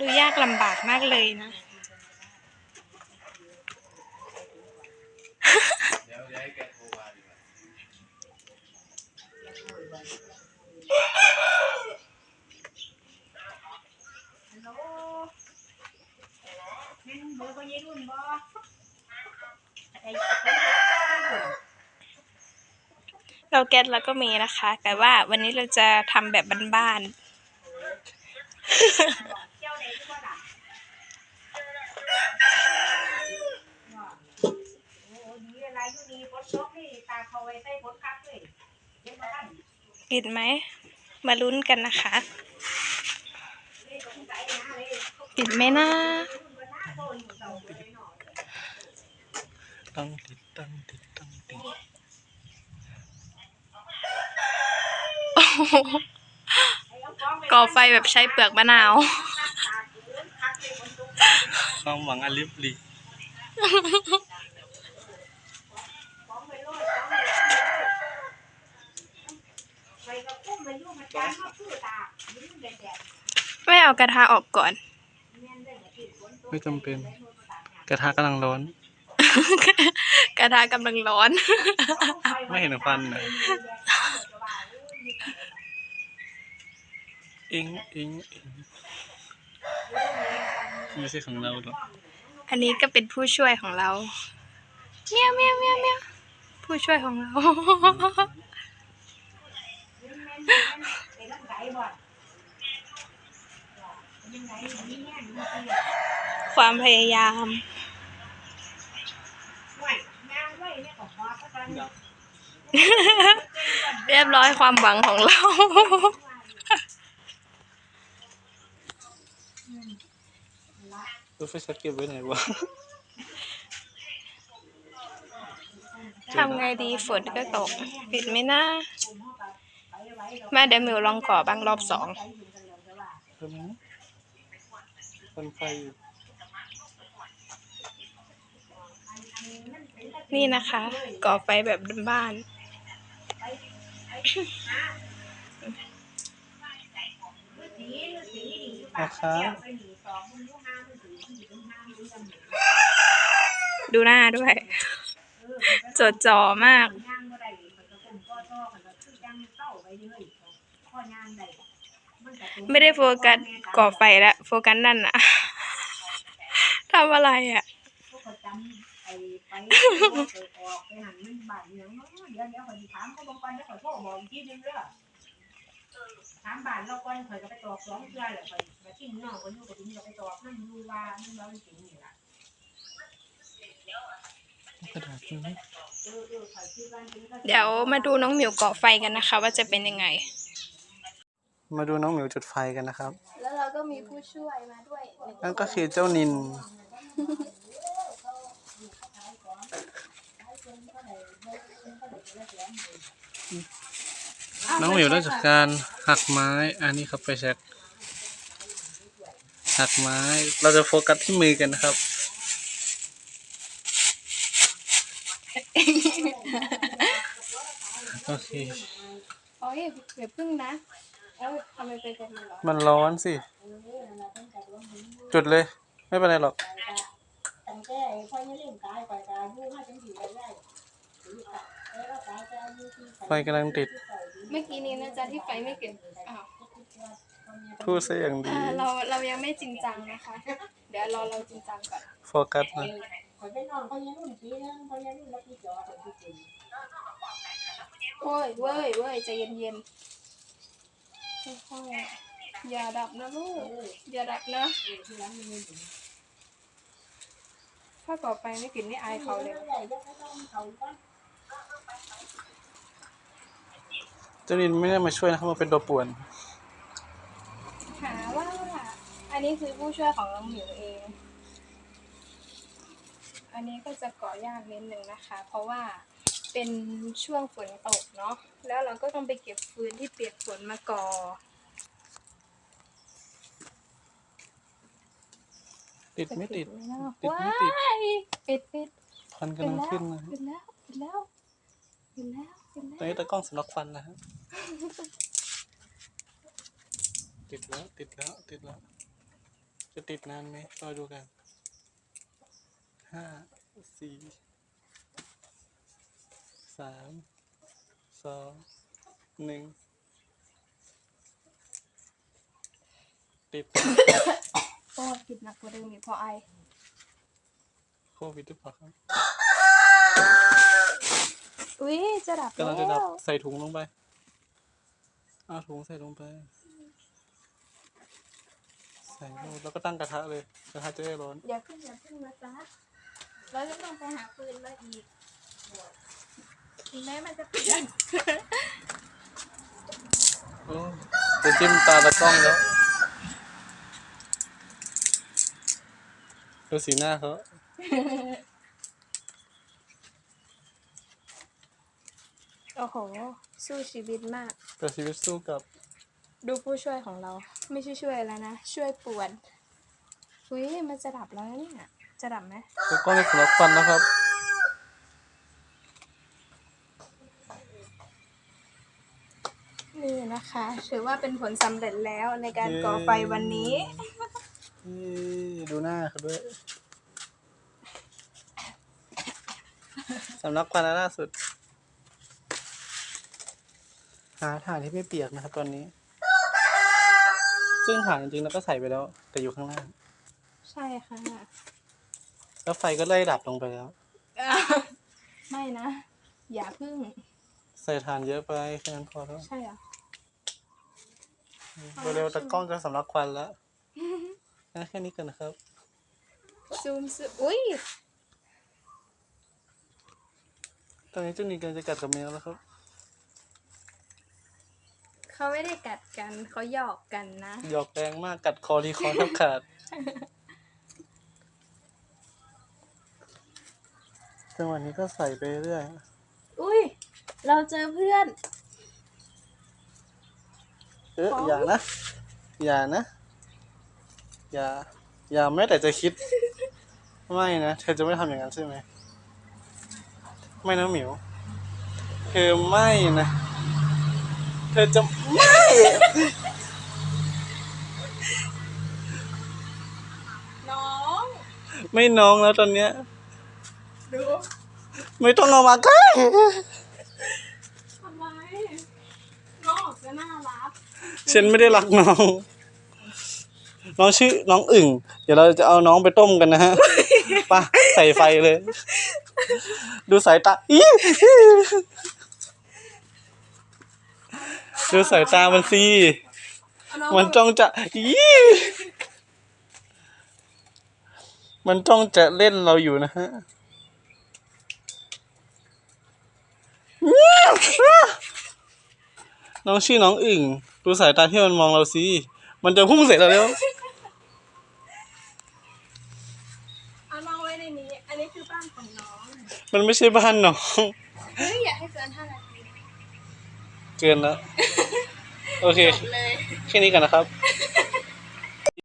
ดูยากลำบากมากเลยนะเดี๋ยวเดี๋ยวให้แกโทรมาดีกว่าฮัลโหลแม่นเบอร์บ่ยายรุ่นบ่ไอ้เราแก๊สแล้วก็มีนะคะ แต่ว่าวันนี้เราจะทำแบบบ้านเจ้าไหนที่บ่ล่ะว่าโอ้ดีอะไรอยู่นี่ฝนตกนี่ตาเขาไว้ใส่ฝนคักเลยเห็นบ่ทัน ๆกินไหม มาลุ้นกันนะคะเลยสงสัยนะเลยปิดไหมนะรุ่นบ่น่าโตอยู่เจ้าเลยเนาะตั้งติดตั้งติดตั้งติดไอ้เอาของไปก่อไฟแบบใช้เปลือกมะนาวคักเลยฝนตกความหวังอลิบลี ของไปโลดของไปโลดไปกับกุ้มมาอยู่มาจานมาคือตายิ้มแดด ไม่เอากระทะออกก่อนๆแม่นได้บ่ที่ฝนตกไม่จำเป็น กระทะกำลังร้อน กระทะกำลังร้อน ไม่เห็นควันเลยเอ็งเอ็งเอ็งไม่ใช่ของเราหรอก อันนี้ก็เป็นผู้ช่วยของเรา เมียวเมียวเมียวเมียวผู้ช่วยของเรา ความพยายามเรียบร้อยความหวังของเรา รถไฟชักเก็บไว้ไหนวะทำไงดีฝนก็ตก ปิดไหมนะ แม่เดี๋ยวมิวลองก่อบ้างรอบสองเพิ่มนะคนไฟอยู่นี่นะคะ ก่อไฟแบบบ้านนะคะๆดูหน้าด้วย จดจ่อมาก ไม่ได้โฟกัสก่อไฟแล้วโฟกัสนั่นอะทำอะไรอะเขาจำไอ้ไปอกไปหันมันบาดเหลืองเนาะเดี๋ยวเดี๋ยวข่อถามาบางคนแล้อยโทรบอกอีกทีนึงเด้อถามบานเราก่อนข่อยก็ไปตอบสองเทื่อแหละข่อยมาทิ้งนอก็อยู่กับทิ้งก็ไปตอบนั่นอยู่ว่านั่นว่ามันจริงนี่ล่ะกระดาษเดี๋ยวมาดูน้องหมิวก่อไฟกันนะคะ ว่าจะเป็นยังไง มาดูน้องหมิวจุดไฟกันนะครับ แล้วเราก็มีผู้ช่วยมาด้วยนั่นก็คือเจ้านินน้องหมิวเริ่มจากการหักไม้ อันนี้ครับไปเช็คหักไม้ เราจะโฟกัสที่มือกันนะครับ โอเค โอ้ยเดี๋ยวพึ่งนะ เอ้ยทำไมเป็นแบบนี้หรอมันร้อนสิจุดเลย ไม่เป็นไรหรอกตั้งแต่พ่อยังเล่นตายข่อยก็อยู่มาจนถึงได้เออตายแต่อายุที่ไฟกำลังติด เมื่อกี้นี้นะจ๊ะที่ไฟไม่เก็บอ้าวพูดซะอย่างดี อ่าเราเรายังไม่จริงจังนะคะ เดี๋ยวรอเราจริงจังก่อนโฟกัสนะข่อยเป็นน้องพ่อยังรุ่นปีนึงพ่อยังรุ่นแล้วพี่จอข่อยที่เป็นโอ้ยเว้ยเว้ยใจเย็นเย็นๆ ค่อยๆอย่าดับนะลูก อย่าดับนะที่ร้านมีเงินถึงถ้าต่อไปไม่กินนี่อายเขาเลยใหญ่จะไม่ต้องเขาก็เจ้านินไม่ได้มาช่วยนะครับมาเป็นตัวป่วน หาว่า อันนี้คือผู้ช่วยของน้องหมิวเอง อันนี้ก็จะก่อยากนิดนึงนะคะ เพราะว่า เป็นช่วงฝนตกเนาะ แล้วเราก็ต้องไปเก็บฟืนที่เปียกฝนมาก่อ ติดไม่ติดจะไหมเนาะติดว้าไม่ติดยปิดปิดควันปิกำดลังแล้วขึ้นนะปิดแล้วปิดแล้วปิดแล้วปิดตอนแล้วนี้ตะกล้องสล็อกฟันแล้วฮะ ติดแล้ว ติดแล้ว ติดแล้ว จะติดนานไหมรอดูกัน ห้า สี่ สามสองหนึ่งติดโอ้ยผิดหนักกว่าเดิมอีกเพราะไอโควิดหรือเปล่าครับอุ้ยจะดับกำลังแล้จะดับวใส่ถุงลงไปเอาถุงใส่ลงไป ใส่ลงแล้วก็ตั้งกระทะเลย กระทะจะได้ร้อน อย่าขึ้นอย่าขึ้นนะจ๊ะเราจะต้องไปหาปืนมาอีก ถึงแม้มันจะเปลี่ยนโอ้จะจิ้มตาตะกล้องแล้วดูสีหน้าเขาโอ้โห สู้ชีวิตมาก แต่ชีวิตสู้กับดูผู้ช่วยของเรา ไม่ใช่ช่วยแล้วนะ ช่วยป่วนอุ้ยมันจะดับแล้วนะเนี่ย จะดับไหม ตะกล้องในสำลักควันนะครับ นี่นะคะ ถือว่าเป็นผลสำเร็จแล้วในการก่อไฟวันนี้ นี่ดูหน้าเขาด้วยสำนักควันอันล่าสุด หาถ่านที่ไม่เปียกนะครับตอนนี้ ซึ่งถ่านจริงๆแล้วก็ใส่ไปแล้ว แต่อยู่ข้างล่าง ใช่ค่ะแล้วไฟก็ไล่ดับลงไปแล้วไม่นะ อย่าพึ่ง ใส่ถ่านเยอะไปแค่นั้นพอแล้ว ใช่เหรอ เร็วๆตะกล้องจะสำลักควันแล้วงั้นแค่นี้กันนะครับ ซูมซูมอุ้ยตอนนี้เจ้าหนีกันจะกัดกับแมวแล้วครับ เขาไม่ได้กัดกันเขาหยอกกันนะหยอกแรงมากกัดคอทีคอแทบขาดจังหวะนี้ก็ใส่ไปเรื่อย อุ้ยเราเจอเพื่อนเอออย่านะ อย่านะ อย่า อย่าแม้แต่จะคิด ไม่นะ เธอจะไม่ทำอย่างนั้นใช่ไหม ไม่นะหมิว เธอไม่นะ เธอจะไม่ น้องไม่น้องแล้วตอนเนี้ย ดู ไม่ต้องเอามาใกล้ ทำไม น้องจะน่ารัก ฉันไม่ได้รักน้อง น้องชื่อน้องอึ่ง เดี๋ยวเราจะเอาน้องไปต้มกันนะฮะไปะใส่ไฟเลย ดูสายตาอีดูสายตามันสิเอาน้องมันจ้องจะอีมันจ้องจะเล่นเราอยู่นะฮะ น้องชื่อน้องอึ่งดูสายตาที่มันมองเราสิมันจะพุ่งใส่เราแล้วเอาน้องไว้ในนี้ อันนี้คือบ้านของน้องมันไม่ใช่บ้านน้อง เฮ้ยอยากให้เกินห้านาทีเกินแล้ว โอเคเลย แค่นี้กันนะครับ